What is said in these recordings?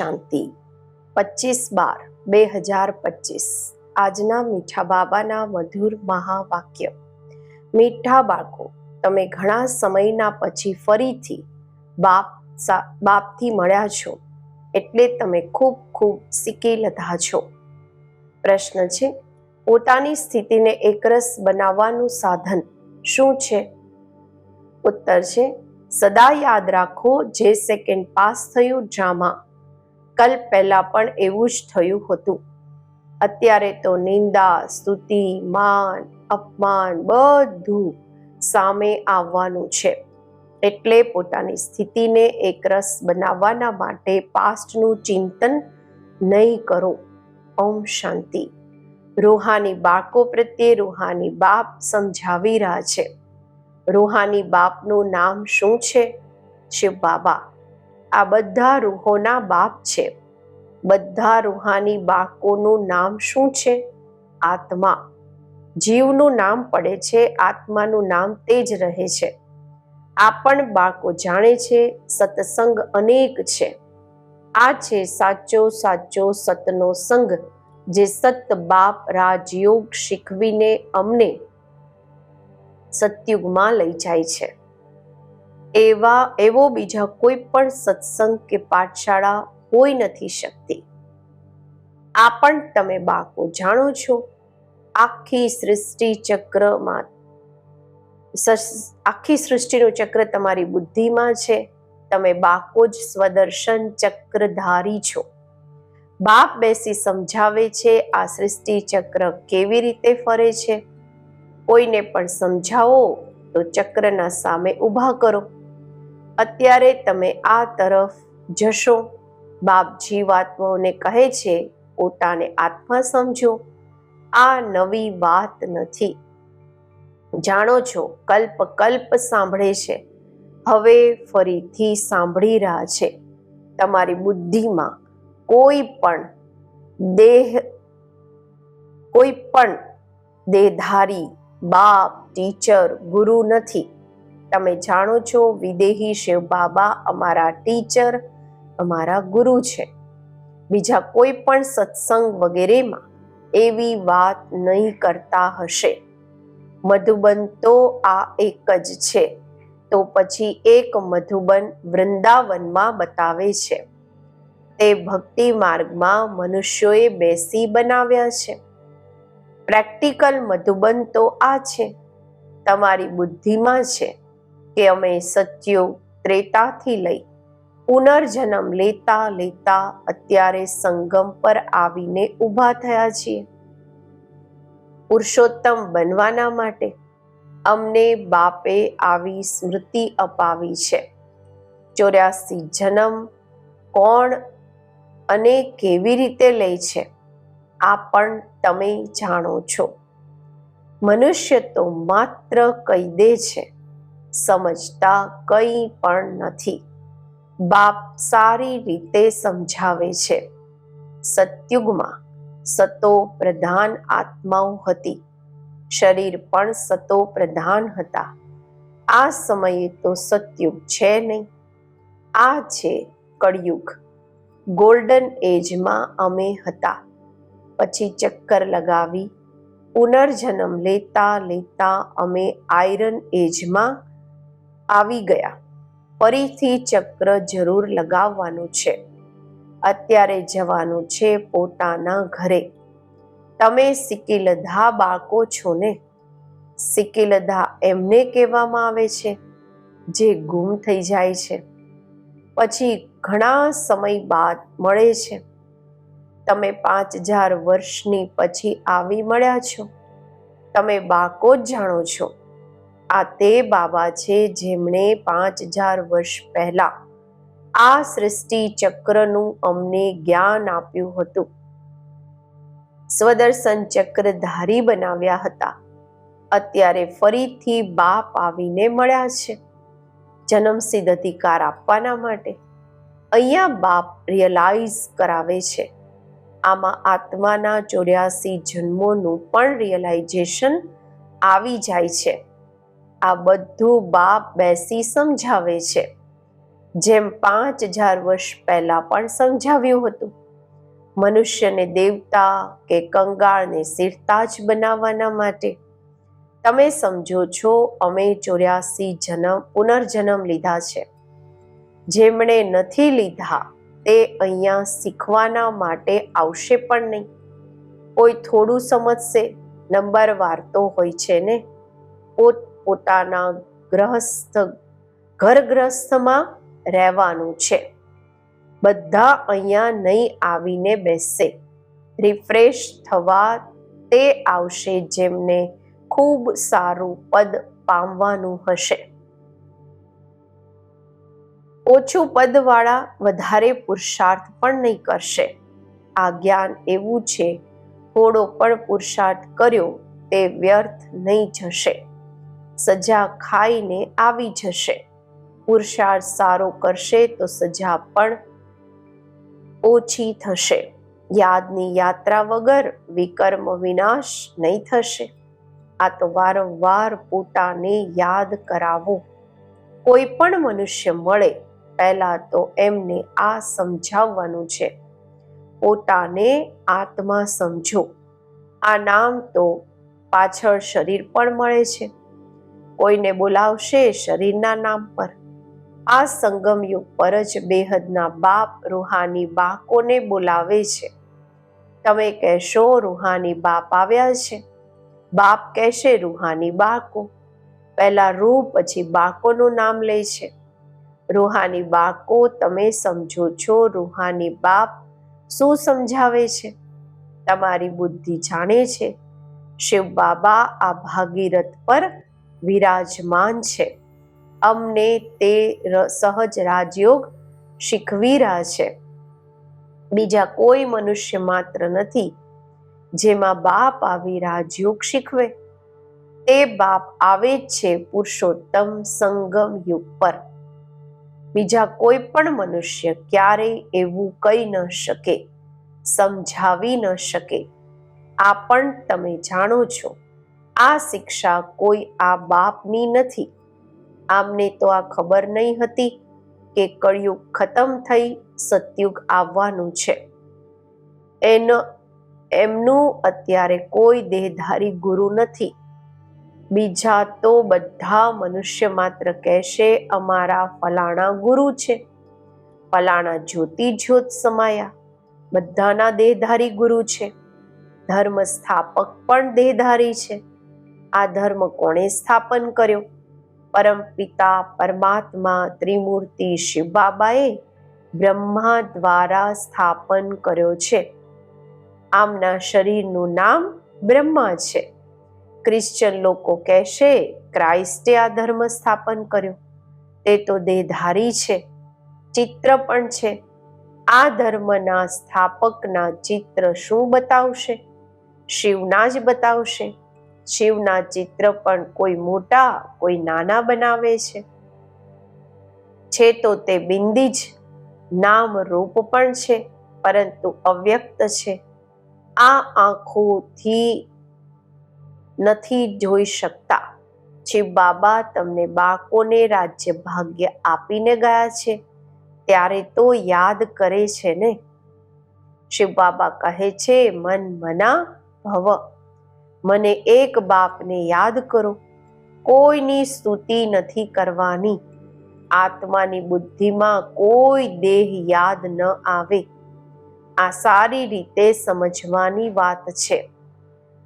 શાંતિ. પચીસ બાર બે હજાર પચીસ. આજના મીઠા બાબાના મધુર મહાવાક્ય. મીઠા બાળકો, તમે ઘણા સમયના પછી ફરીથી બાપ બાપથી મળ્યા છો, એટલે તમે ખૂબ ખૂબ શીખી લીધા છો. પ્રશ્ન છે, પોતાની સ્થિતિને એકરસ બનાવવાનું સાધન શું છે? ઉત્તર છે, સદા યાદ રાખો જે સેકન્ડ પાસ થયું ડ્રામા કલ પહેલા પણ એવું જ થયું હતું. અત્યારે તો નિંદા, સ્તુતિ, માન, અપમાન બધું સામે આવવાનું છે. એટલે પોતાની સ્થિતિને એકરસ બનાવવાના માટે પાસ્ટનું ચિંતન નહીં કરો. ઓમ શાંતિ. રૂહાની બાળકો પ્રત્યે રૂહાની બાપ સમજાવી રહ્યા છે. રૂહાની બાપનું નામ શું છે? શિવ બાબા. આ બધા રૂહોના બાપ છે. બધા રૂહાની બાળકોનું નામ શું છે? આત્મા. જીવનું નામ પડે છે, આત્માનું નામ તે જ રહે છે. આ પણ બાળકો જાણે છે, સત્સંગ અનેક છે. આ છે સાચો સાચો સતનો સંગ, જે સત બાપ રાજયોગ શીખવીને અમને સતયુગમાં લઈ જાય છે. એવા, એવો બીજા કોઈ પણ સત્સંગ કે પાઠશાળા હોઈ નથી શકતી. આ પણ તમે બાળકો જાણો છો. આખી સૃષ્ટિ ચક્રમાં આખી સૃષ્ટિનું ચક્ર તમારી બુદ્ધિમાં છે. તમે બાળકો જ સ્વદર્શન ચક્રધારી છો. બાપ બેસી સમજાવે છે આ સૃષ્ટિ ચક્ર કેવી રીતે ફરે છે. કોઈને પણ સમજાવો તો ચક્રના સામે ઊભા કરો. અત્યારે તમે આ તરફ જશો. બાપ જીવાત્માઓને કહે છે, પોતાને આત્મા સમજો. આ નવી વાત નથી. જાણો છો, કલ્પ કલ્પ સાંભળે છે. હવે ફરીથી સાંભળી રહ્યા છે. તમારી બુદ્ધિમાં કોઈ પણ દેહ, કોઈ પણ દેહધારી બાપ, ટીચર, ગુરુ નથી. તમે જાણો છો, વિદેહી શિવ બાબા અમારા ટીચર, અમારા ગુરુ છે. બીજા કોઈ પણ સત્સંગ વગેરેમાં એવી વાત નહીં કરતા હશે. મધુબન તો આ એક જ છે. તો પછી એક મધુબન વૃંદાવનમાં બતાવે છે. તે ભક્તિ માર્ગમાં મનુષ્યોએ બેસી બનાવ્યા છે. પ્રેક્ટિકલ મધુબન તો આ છે. તમારી બુદ્ધિમાં છે. કે અમે સત્યો ત્રેતાથી લઈ પુનર્જન્મ લેતા લેતા અત્યારે સંગમ પર આવીને ઊભા થયા છીએ. પુરુષોત્તમ બનવાના માટે અમને બાપે આવી સ્મૃતિ અપાવી છે. ચોર્યાસી જન્મ કોણ અને કેવી રીતે લે છે, આ પણ તમે જાણો છો. મનુષ્ય તો માત્ર કહી દે છે. સમજતા કંઈ પણ નથી. બાપ સારી રીતે સમજાવે છે. સતયુગમાં સતો પ્રધાન આત્માઓ હતી. શરીર પણ સતો પ્રધાન હતા. આ સમયે તો સતયુગ છે નહીં. આ છે કળયુગ. ગોલ્ડન એજમાં અમે હતા. પછી ચક્કર લગાવી, પુનર્જન્મ લેતા લેતા અમે આયરન એજમાં આવી ગયા. ફરીથી ચક્ર જરૂર લગાવવાનું છે. અત્યારે જવાનું છે પોતાના ઘરે. તમે સિકિલધા બાળકો છો ને? સિકિલધા એમને કહેવામાં આવે છે, જે ગુમ થઈ જાય છે. પછી ઘણા સમય બાદ મળે છે. તમે પાંચ હજાર વર્ષની પછી આવી મળ્યા છો. તમે બાળકો જ જાણો છો. આ તે બાબા છે જેમણે પાંચ હજાર વર્ષ પહેલા આ સૃષ્ટિ ચક્રનું અમને જ્ઞાન આપ્યું હતું. સ્વદર્શન ચક્રધારી બનાવ્યા હતા. અત્યારે ફરીથી બાપ આવીને મળ્યા છે. જન્મસિદ્ધ અધિકાર આપવાના માટે. અહીંયા બાપ રિયલાઇઝ કરાવે છે. આમાં આત્માના ચોર્યાસી જન્મોનું પણ રિયલાઇઝેશન આવી જાય છે. આ બધું બાપ બેસી સમજાવે છે. જેમ પાંચ હજાર વર્ષ પહેલા પણ સમજાવ્યું હતું. મનુષ્યને દેવતા કે કંગાળને સિરતાજ બનાવવાના માટે. તમે સમજો છો, અમે ચોર્યાસી જન્મ પુનર્જન્મ લીધા છે. જેમણે નથી લીધા, તે અહીંયા શીખવાના માટે આવશે પણ નહીં. કોઈ થોડું સમજશે નંબરવાર તો હોય છે ને? પોત પોતાના ગ્રહસ્થ ઘર ગ્રસ્થમાં રહેવાનું છે. બધા અહીંયા નહીં આવીને બેસશે રિફ્રેશ થવા તે આવશે જેમને ખૂબ સારું પદ પામવાનું હશે. ઓછું પદવાળા વધારે પુરુષાર્થ પણ નહીં કરશે. આ જ્ઞાન એવું છે, થોડો પણ પુરુષાર્થ કર્યો તે વ્યર્થ નહીં જશે. સજા ખાઈને આવી જશે. પુરુષાર્થ સારો કરશે તો સજા પણ ઓછી થશે. યાદની યાત્રા વગર વિકર્મ વિનાશ નહીં થશે. આ તો વારંવાર પોતાને યાદ કરાવો. કોઈ પણ મનુષ્ય મળે પહેલા તો એમને આ સમજાવવાનું છે. પોતાને આત્મા સમજો. આ નામ તો પાછળ શરીર પણ મળે છે. કોઈને બોલાવશે શરીરના નામ પર. આ સંગમ યુગ પર જ બેહદના બાપ રૂહાની બાકોને બોલાવે છે. તમે કહેશો રૂહાની બાપ આવ્યા છે. બાપ કહેશે રૂહાની બાકો. પહેલા રૂહ પછી બાકોનું નામ લે છે. રૂહાની બાકો તમે સમજો છો રૂહાની બાપ શું સમજાવે છે? તમારી બુદ્ધિ જાણે છે. શિવ બાબા આ ભાગીરથ પર વિરાજમાન છે. અમને તે સહજ રાજયોગ શીખવી રહ્યા છે. બીજા કોઈ મનુષ્ય માત્ર નથી, જેમાં બાપ આવી રાજયોગ શીખવે. તે બાપ આવે જ છે પુરુષોત્તમ સંગમ યુગ પર. બીજા કોઈ પણ મનુષ્ય ક્યારેય એવું કહી ન શકે, સમજાવી ન શકે. આ પણ તમે જાણો છો. આ શિક્ષા કોઈ આ બાપની નથી. આમને તો આ ખબર નહીં હતી કે કળિયુગ ખતમ થઈ સતયુગ આવવાનું છે. એનો, એમનું અત્યારે કોઈ દેહધારી ગુરુ નથી. બીજા તો બધા મનુષ્ય માત્ર કહેશે, અમારા ફલાણા ગુરુ છે. ફલાણા જ્યોતિ જ્યોત સમાયા. બધાના દેહધારી ગુરુ છે. ધર્મ સ્થાપક પણ દેહધારી છે. આ ધર્મ કોણે સ્થાપન કર્યો? પરમ પિતા, પરમાત્મા, ત્રિમૂર્તિ શિવ બાબાએ બ્રહ્મા દ્વારા સ્થાપન કર્યો છે. આમના શરીરનું નામ બ્રહ્મા છે. ક્રિશ્ચન લોકો કહેશે, ક્રાઇસ્ટે આ ધર્મ સ્થાપન કર્યો. તે તો દેહધારી છે, ચિત્ર પણ છે. આ ધર્મના સ્થાપકના ચિત્ર શું બતાવશે? શિવના જ બતાવશે. શિવના ચિત્ર પણ કોઈ મોટા, કોઈ નાના બનાવે છે. છે તો તે બિંદી જ, નામ રૂપ પણ છે, પરંતુ અવ્યક્ત છે. આ આંખોથી નથી જોઈ શકતા. શિવ બાબા તમને બાળકોને રાજ્ય ભાગ્ય આપીને ગયા છે, ત્યારે તો યાદ કરે છે ને? શિવ બાબા કહે છે, મન મના ભવ. મને એક બાપને યાદ કરો. કોઈની સ્તુતિ નથી કરવાની. આત્માની બુદ્ધિમાં કોઈ દેહ યાદ ન આવે. આ સારી રીતે સમજવાની વાત છે.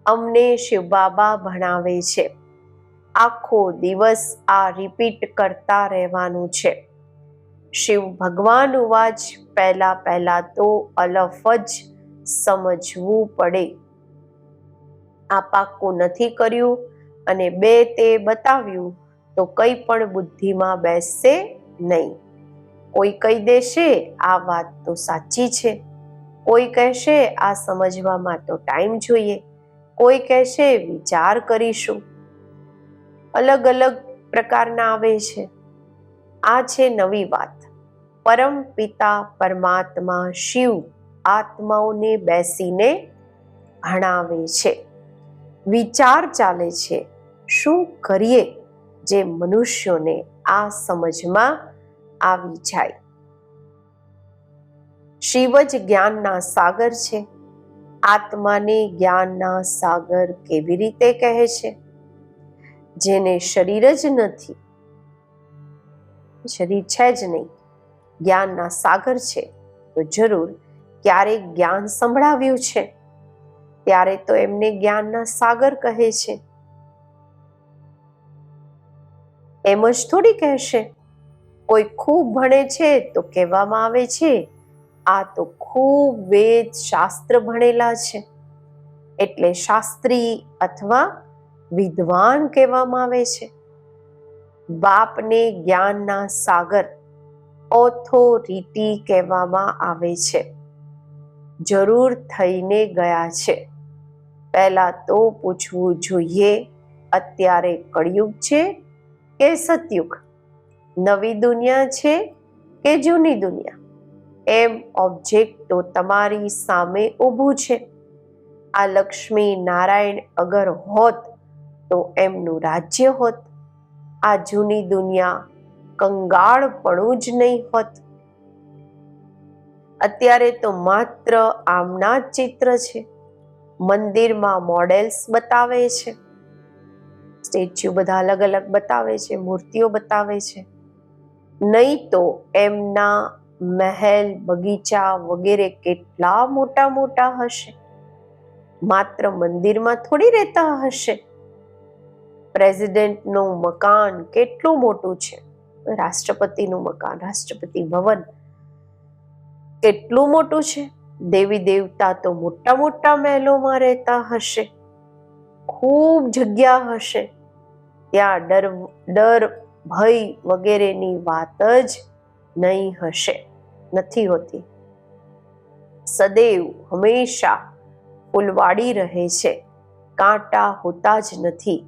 અમને શિવ બાબા ભણાવે છે. આખો દિવસ આ રિપીટ કરતા રહેવાનું છે. શિવ ભગવાન ઉવાજ પહેલા પહેલા તો અલફ જ સમજવું પડે. આ પાક્કું નથી કર્યું અને બે તે બતાવ્યું તો કંઈ પણ બુદ્ધિમાં બેસશે નહીં. કોઈ કહી દેશે, આ વાત તો સાચી છે. કોઈ કહેશે, આ સમજવામાં તો ટાઈમ જોઈએ. કોઈ કહેશે, વિચાર કરીશું. અલગ અલગ પ્રકારના આવે છે. આ છે નવી વાત. પરમ પિતા પરમાત્મા શિવ આત્માઓને બેસીને ભણાવે છે. વિચાર ચાલે છે. શું કરીએ જે મનુષ્યોને આ સમજમાં આવી જાય? શિવ જ જ્ઞાનના સાગર છે. આત્માને જ્ઞાનના સાગર કેવી રીતે કહે છે? જેને શરીર જ નથી. શરીર છે જ નહીં. જ્ઞાનના સાગર છે. તો જરૂર ક્યારેક જ્ઞાન સંભળાવ્યું છે. ત્યારે તો એમને જ્ઞાનના સાગર કહે છે. એમ જ થોડી કહેશે. કોઈ ખૂબ ભણે છે તો કહેવામાં આવે છે, આ તો ખૂબ વેદ શાસ્ત્ર ભણેલા છે. એટલે શાસ્ત્રી અથવા વિદ્વાન કહેવામાં આવે છે. બાપને જ્ઞાનના સાગર ઓથોરિટી કહેવામાં આવે છે. જરૂર થઈને ગયા છે. પહેલા તો પૂછવું જોઈએ, અત્યારે કળિયુગ છે કે સતયુગ? નવી દુનિયા છે કે જૂની દુનિયા? એમ ઓબ્જેક્ટ તો તમારી સામે ઊભું છે. આ લક્ષ્મી નારાયણ અગર હોત તો એમનું રાજ્ય હોત. આ જૂની દુનિયા કંગાળપણું જ નહીં હોત. અત્યારે તો માત્ર આમના જ ચિત્ર છે. મંદિરમાં મોડેલ્સ બતાવે છે. સ્ટેચ્યુ બધા અલગ અલગ બતાવે છે, મૂર્તિઓ બતાવે છે. નહીં તો એમના મહેલ, બગીચા વગેરે કેટલા મોટા મોટા હશે. માત્ર મંદિરમાં થોડી રહેતા હશે. પ્રેસિડેન્ટનું મકાન કેટલું મોટું છે. રાષ્ટ્રપતિનું મકાન, રાષ્ટ્રપતિ ભવન કેટલું મોટું છે? દેવી દેવતા તો મોટા મોટા મહેલોમાં રહેતા હશે. ખૂબ જગ્યા હશે. ત્યાં ડર ડર, ભય વગેરેની વાત જ નહીં હશે. નથી હોતી. સદૈવ હંમેશા ફૂલવાડી રહે છે. કાંટા હોતા જ નથી.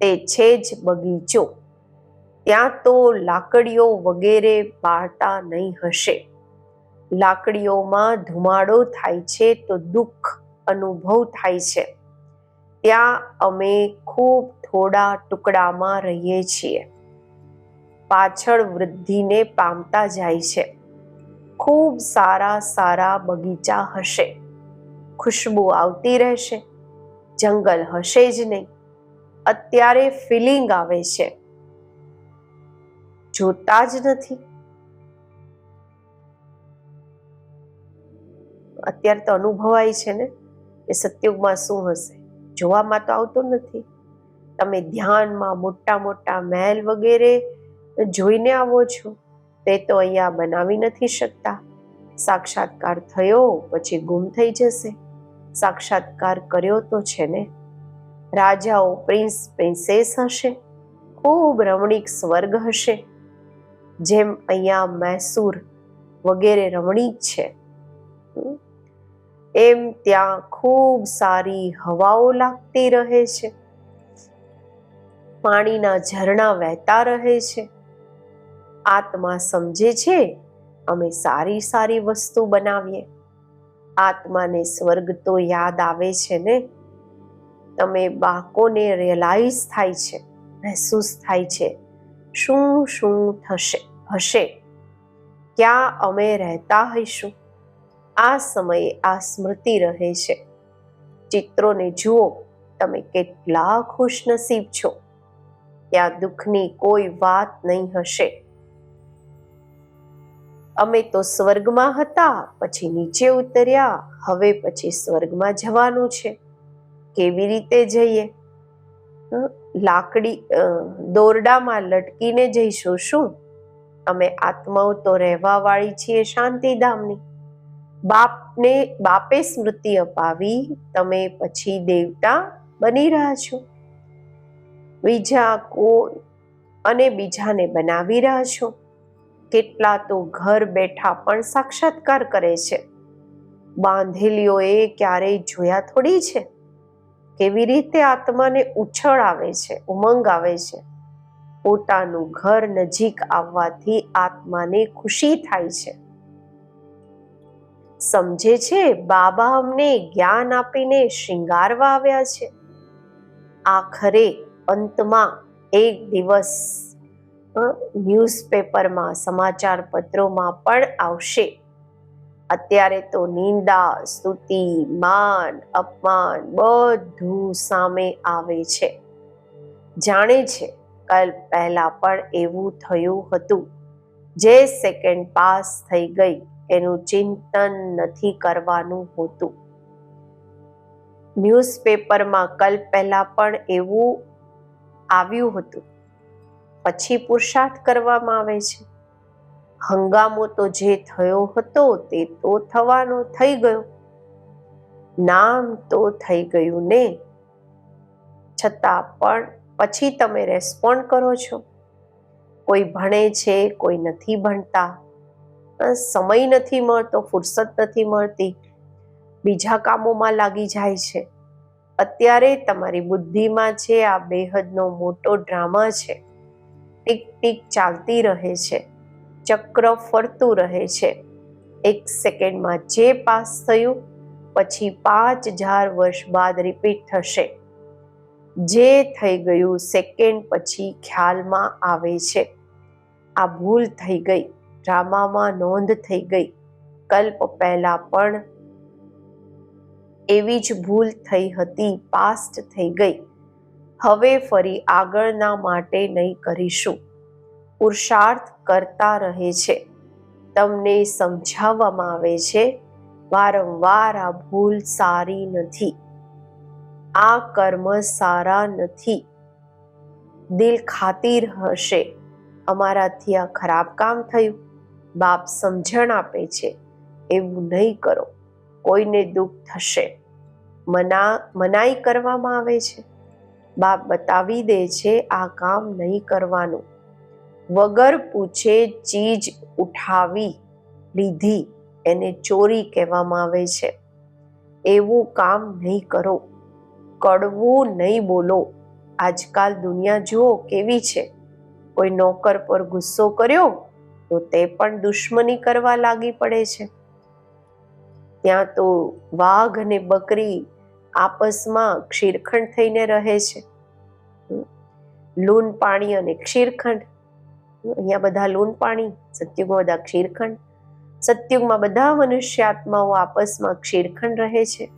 તે છે જ બગીચો. ત્યાં તો લાકડીઓ વગેરે બાળતા નહીં હશે. લાકડીઓમાં ધુમાડો થાય છે તો દુઃખ અનુભવ થાય છે. ત્યાં અમે ખૂબ થોડા ટુકડામાં રહીએ છીએ. પાછળ વૃદ્ધિને પામતા જાય છે. ખૂબ સારા સારા બગીચા હશે. ખુશ્બુ આવતી રહેશે. જંગલ હશે જ નહીં. અત્યારે ફિલિંગ આવે છે. જોતા જ નથી. અત્યારે તો અનુભવાય છે ને એ સત્યુગમાં શું હશે? જોવામાં તો આવતું નથી. તમે ધ્યાનમાં મોટા મોટા મહેલ વગેરે જોઈને આવો છો, તે તો અહીંયા બનાવી નથી શકતા. સાક્ષાત્કાર થયો, પછી ગુમ થઈ જશે. સાક્ષાત્કાર કર્યો તો છે ને? રાજાઓ પ્રિન્સ, પ્રિન્સેસ હશે. ખૂબ રમણીક સ્વર્ગ હશે. જેમ અહીંયા મૈસૂર વગેરે રમણીક છે. એમ ત્યાં ખૂબ સારી હવાઓ લાગતી રહે છે. પાણીના ઝરણા વહેતા રહે છે. આત્મા સમજે છે, અમે સારી સારી વસ્તુ બનાવીએ. આત્માને સ્વર્ગ તો યાદ આવે છે ને? તમે બાળકોને રિયલાઇઝ થાય છે, મહેસૂસ થાય છે, શું શું થશે, હશે? ક્યાં અમે રહેતા હઈશું? આ સમયે આ સ્મૃતિ રહે છે. ચિત્રોને જુઓ, તમે કેટલા ખુશનસીબ છો. ત્યાં દુઃખની કોઈ વાત નહીં હશે. અમે તો સ્વર્ગમાં હતા, પછી નીચે ઉતર્યા, હવે પછી સ્વર્ગમાં જવાનું છે. કેવી રીતે જઈએ? લાકડી દોરડામાં લટકીને જઈશું શું? અમે આત્માઓ તો રહેવા વાળી છીએ શાંતિધામની. બાપને બાપે સ્મૃતિ અપાવી, તમે પછી દેવતા બની રહ્યા છો. બીજા કોઈ અને બીજાને બનાવી રહ્યા છો. કેટલા તો ઘર બેઠા પણ સાક્ષાત્કાર કરે છે. બાંધેલીઓએ ક્યારેય જોયા થોડી છે? કેવી રીતે આત્માને ઉછળ આવે છે, ઉમંગ આવે છે? પોતાનું ઘર નજીક આવવાથી આત્માને ખુશી થાય છે. સમજે છે બાબા અમને જ્ઞાન આપીને શૃંગારવા આવ્યા છે. આખરે અંતમાં એક દિવસ ન્યૂઝપેપરમાં સમાચાર પત્રોમાં પણ આવશે. અત્યારે તો નિંદા, સ્તુતિ, માન, અપમાન બધું સામે આવે છે. જાણે છે, કલ પહેલા પણ એવું થયું હતું. જે સેકન્ડ પાસ થઈ ગઈ. એનું ચિંતન નથી કરવાનું હોતું. ન્યૂઝપેપરમાં કલ પહેલા પણ એવું આવ્યું હતું. પછી પુરુષાર્થ કરવામાં આવે છે. હંગામો તો જે થયો હતો તે તો થવાનો થઈ ગયો. નામ તો થઈ ગયું ને. છતાં પણ પછી તમે રેસ્પોન્ડ કરો છો. કોઈ ભણે છે, કોઈ નથી ભણતા. સમય નથી મળતો, ફુરસત નથી મળતી, બીજા કામોમાં લાગી જાય છે. અત્યારે તમારી બુદ્ધિમાં છે, આ બેહદનો મોટો ડ્રામા છે. ટીક ટીક ચાલતી રહે છે, ચક્ર ફરતું રહે છે. એક સેકન્ડમાં જે પાસ થયું, પછી પાંચ હજાર વર્ષ બાદ રિપીટ થશે. જે થઈ ગયું, સેકન્ડ પછી ખ્યાલમાં આવે છે. આ ભૂલ થઈ ગઈ. ડ્રામામાં નોંધ થઈ ગઈ. કલ્પ પહેલા પણ એવી જ ભૂલ થઈ હતી, પાસ્ટ થઈ ગઈ. હવે ફરી આગળના માટે નહીં કરીશું. પુરુષાર્થ કરતા રહે છે. તમને સમજાવવામાં આવે છે, વારંવાર આ ભૂલ સારી નથી. આ કર્મ સારા નથી. દિલ ખાતીર હશે. અમારાથી આ ખરાબ કામ થયું. બાપ સમજણ આપે છે, એવું નહીં કરો. કોઈને દુઃખ થશે. મના, મનાઈ કરવામાં આવે છે. બાપ બતાવી દે છે, આ કામ નહીં કરવાનું. વગર પૂછે ચીજ ઉઠાવી લીધી, એને ચોરી કહેવામાં આવે છે. એવું કામ નહીં કરો. કડવું નહીં બોલો. આજકાલ દુનિયા જુઓ કેવી છે. કોઈ નોકર પર ગુસ્સો કર્યો? તો તે પણ દુશ્મની કરવા લાગી પડે છે. ત્યાં તો વાઘ અને બકરી આપસમાં ક્ષીરખંડ થઈને રહે છે. લૂન પાણી અને ક્ષીરખંડ. અહીંયા બધા લૂન પાણી, સત્યુગમાં બધા ક્ષીરખંડ. સત્યુગમાં બધા મનુષ્ય આત્માઓ આપસમાં ક્ષીરખંડ રહે છે.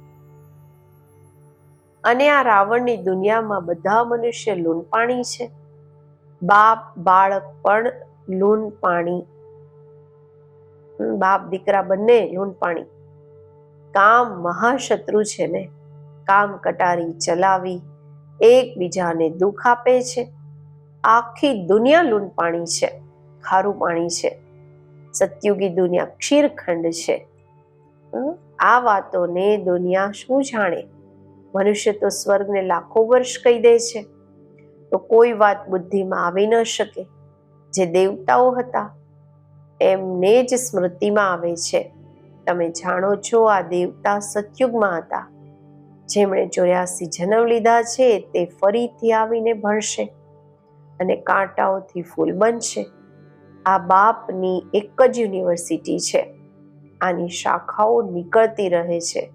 અને આ રાવણની દુનિયામાં બધા મનુષ્ય લૂન પાણી છે. બાપ, બાળક પણ લૂન પાણી. બાપ દીકરા બંને લૂન પાણી. કામ મહાશત્રુ છે ને, કામ કટારી ચલાવી, એકબીજાને દુઃખ આપે છે. આખી દુનિયા લૂન પાણી છે, ખારું પાણી છે. સત્યુગી દુનિયા ક્ષીરખંડ છે. આ વાતોને દુનિયા શું જાણે? મનુષ્ય તો સ્વર્ગને લાખો વર્ષ કહી દે છે. તો કોઈ વાત બુદ્ધિમાં આવી ન શકે. જે દેવતાઓ હતા, એમને જ સ્મૃતિમાં આવે છે. તમે જાણો છો આ દેવતા સતયુગમાં હતા. જેમણે ચોર્યાસી જન્મ લીધા છે, તે ફરીથી આવીને ભણશે અને કાંટાઓથી ફૂલ બનશે. આ બાપની એક જ યુનિવર્સિટી છે. આની શાખાઓ નીકળતી રહે છે.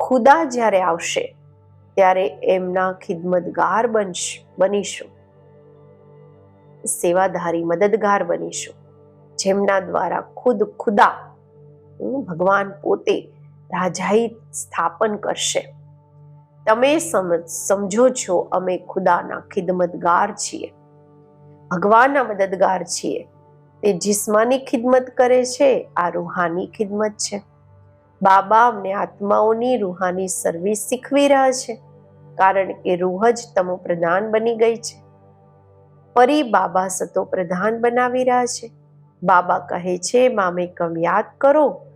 ખુદા જ્યારે આવશે, ત્યારે એમના ખિદમતગાર બનશ, બનીશું. સેવાધારી, મદદગાર બનીશું. જેમના દ્વારા ખુદ ખુદા ભગવાન પોતે રાજાઈ સ્થાપન કરશે. તમે સમજ છો અમે ખુદાના ખિદમતગાર છીએ. ભગવાનના મદદગાર છીએ. તે જિસ્માની ખિદમત કરે છે, આ રૂહાની ખિદમત છે. બાબા અમને આત્માઓની રૂહાની સર્વિસ શીખવી રહ્યા છે, કારણ કે રૂહ જ તમો પ્રધાન બની ગઈ છે. ફરી બાબા સતો પ્રધાન બનાવી રહ્યા છે. બાબા કહે છે, મામે કમ યાદ કરો.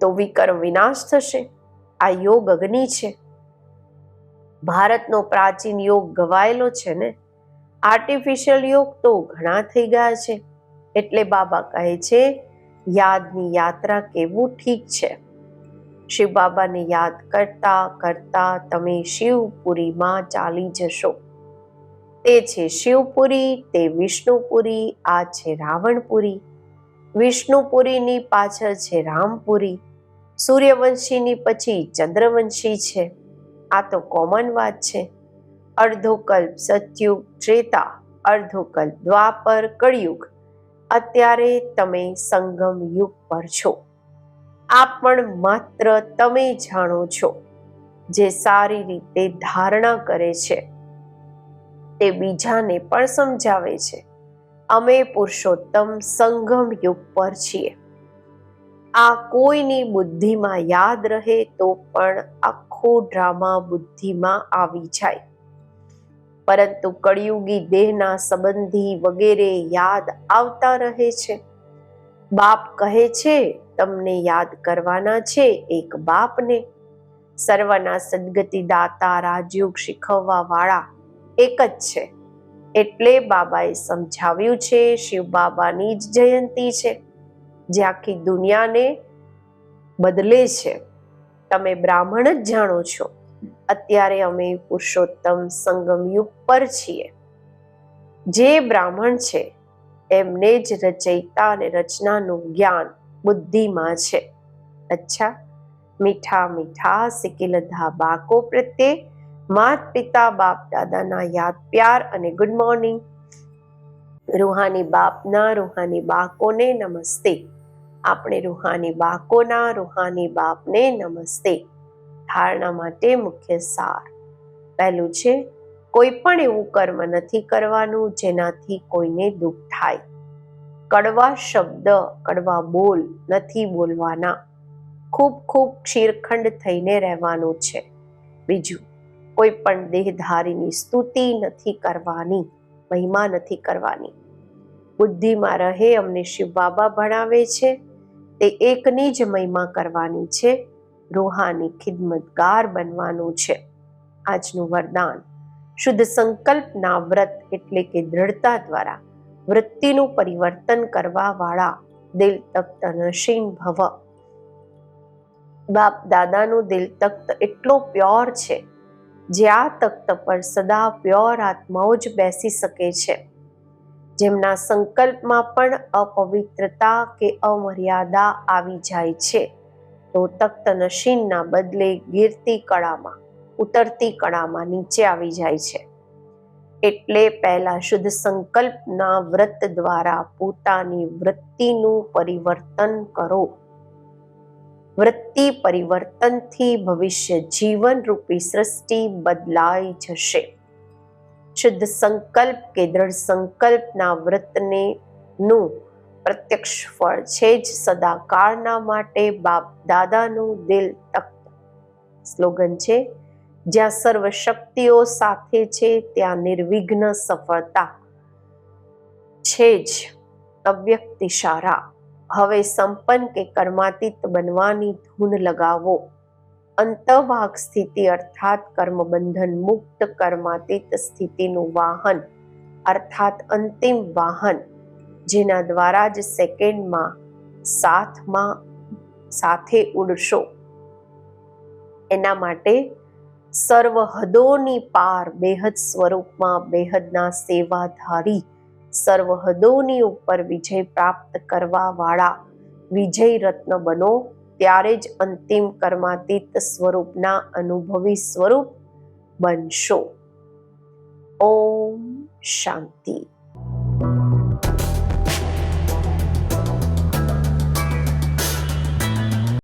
તો વિકર્મ વિનાશ થશે. આ યોગ અગ્નિ છે. ભારતનો પ્રાચીન યોગ ગવાયેલો છે ને? આર્ટિફિશિયલ યોગ તો ઘણા થઈ ગયા છે. એટલે બાબા કહે છે, યાદની યાત્રા કેવું ઠીક છે? શિવ બાબાને યાદ કરતા કરતા તમે શિવપુરીમાં ચાલી જશો. તે છે શિવપુરી, તે વિષ્ણુપુરી, આ છે રાવણપુરી. વિષ્ણુપુરીની પાછળ છે રામપુરી. સૂર્યવંશીની પછી ચંદ્રવંશી છે. આ તો કોમન વાત છે. અર્ધોકલ્પ સત્યુગ, ત્રેતા, અર્ધોકલ્પ દ્વાપર, કળિયુગ. અત્યારે તમે સંગમ યુગ પર છો. આ પણ માત્ર તમે જાણો છો. જે સારી રીતે ધારણા કરે છે. તે બીજાને પણ સમજાવે છે. અમે પુરુષોત્તમ સંગમ યુગ પર છીએ. આ કોઈની બુદ્ધિમાં યાદ રહે તો પણ આખો ડ્રામા બુદ્ધિમાં આવી જાય. પરંતુ કળિયુગી દેહના સંબંધી વગેરે યાદ આવતા રહે છે. બાપ કહે છે, તમને યાદ કરવાના છે એક બાપને. સર્વના સદગતિ દાતા રાજયોગ શીખવવા વાળા એક જ છે. એટલે બાબાએ સમજાવ્યું છે, શિવ બાબાની જ જયંતી છે, જે આખી દુનિયાને બદલે છે. તમે બ્રાહ્મણ જ જાણો છો, અત્યારે અમે પુરુષોત્તમ સંગમ યુગ પર છીએ. જે બ્રાહ્મણ છે, એમને જ રચયિતા અને રચનાનું જ્ઞાન બુદ્ધિમાં છે. અચ્છા, મીઠા મીઠા સિકિલધા બાકો પ્રત્યે માત પિતા બાપ દાદાના યાદ પ્યાર અને ગુડ મોર્નિંગ રૂહાની બાપના, રૂહાની બાકોને નમસ્તે. આપણે રૂહાની બાકોના, રૂહાની બાપને નમસ્તે. ધારણા માટે મુખ્ય સાર. પહેલું છે, કોઈ પણ એવું કર્મ નથી કરવાનું જેનાથી કોઈને દુઃખ થાય. કડવા શબ્દ, કડવા બોલ નથી બોલવાના. ખૂબ ખૂબ ક્ષીરખંડ થઈને રહેવાનું છે. બીજું કોઈ પણ દેહધારીની સ્તુતિ નથી કરવાની, મહિમા નથી કરવાની. બુદ્ધિમાં રહે અમને શિવ બાબા ભણાવે છે, તે એકની જ મહિમા કરવાની છે, રૂહાની ખિદમતગાર બનવાનું છે. આજનું વરદાન, શુદ્ધ સંકલ્પના વ્રત એટલે કે દ્રઢતા દ્વારા વૃત્તિનું પરિવર્તન કરવા વાળા દિલ તપ્ત નશીન ભવ. બાપ દાદાનું દિલ તખ્ત એટલો પ્યોર છે જે આ તખ્ત પર સદા પ્યોર આત્માઓ જ બેસી શકે છે. જેમના સંકલ્પમાં પણ અપવિત્રતા કે અમર્યાદા આવી જાય છે, તો તખ્ત નશીનના બદલે ગીરતી કળામાં, ઉતરતી કળામાં નીચે આવી જાય છે. એટલે પહેલા શુદ્ધ સંકલ્પના વ્રત દ્વારા પોતાની વૃત્તિનું પરિવર્તન કરો. વૃત્તિ પરિવર્તનથી ભવિષ્ય જીવન રૂપી સૃષ્ટિ બદલાઈ જશે. શુદ્ધ સંકલ્પ કે દ્રઢ સંકલ્પના વ્રતને નું પ્રત્યક્ષ ફળ છે જ સદાકાળના માટે બાપ દાદાનું દિલ તખ્ત. સ્લોગન છે, જ્યાં સર્વ શક્તિઓ સાથે છે, ત્યાં નિર્વિઘ્ન સફળતા છે જ અવ્યક્ત ઇશારા હવે સંપન્ન કે કર્માતીત બનવાની ધૂન લગાવો. અંતભાગ સ્થિતિ અર્થાત કર્મબંધન મુક્ત કર્માતીત સ્થિતિનું વાહન, અર્થાત અંતિમ વાહન, જેના દ્વારા જ સેકન્ડમાં સાથમાં સાથે ઉડશો. એના માટે સર્વ હદોની પાર બેહદ સ્વરૂપમાં બેહદના સેવાધારી સર્વ હદોની ઉપર વિજય પ્રાપ્ત કરવા વાળા વિજય રત્ન બનો, ત્યારે જ અંતિમ કર્માતીત સ્વરૂપના અનુભવી સ્વરૂપ બનશો. ઓમ શાંતિ.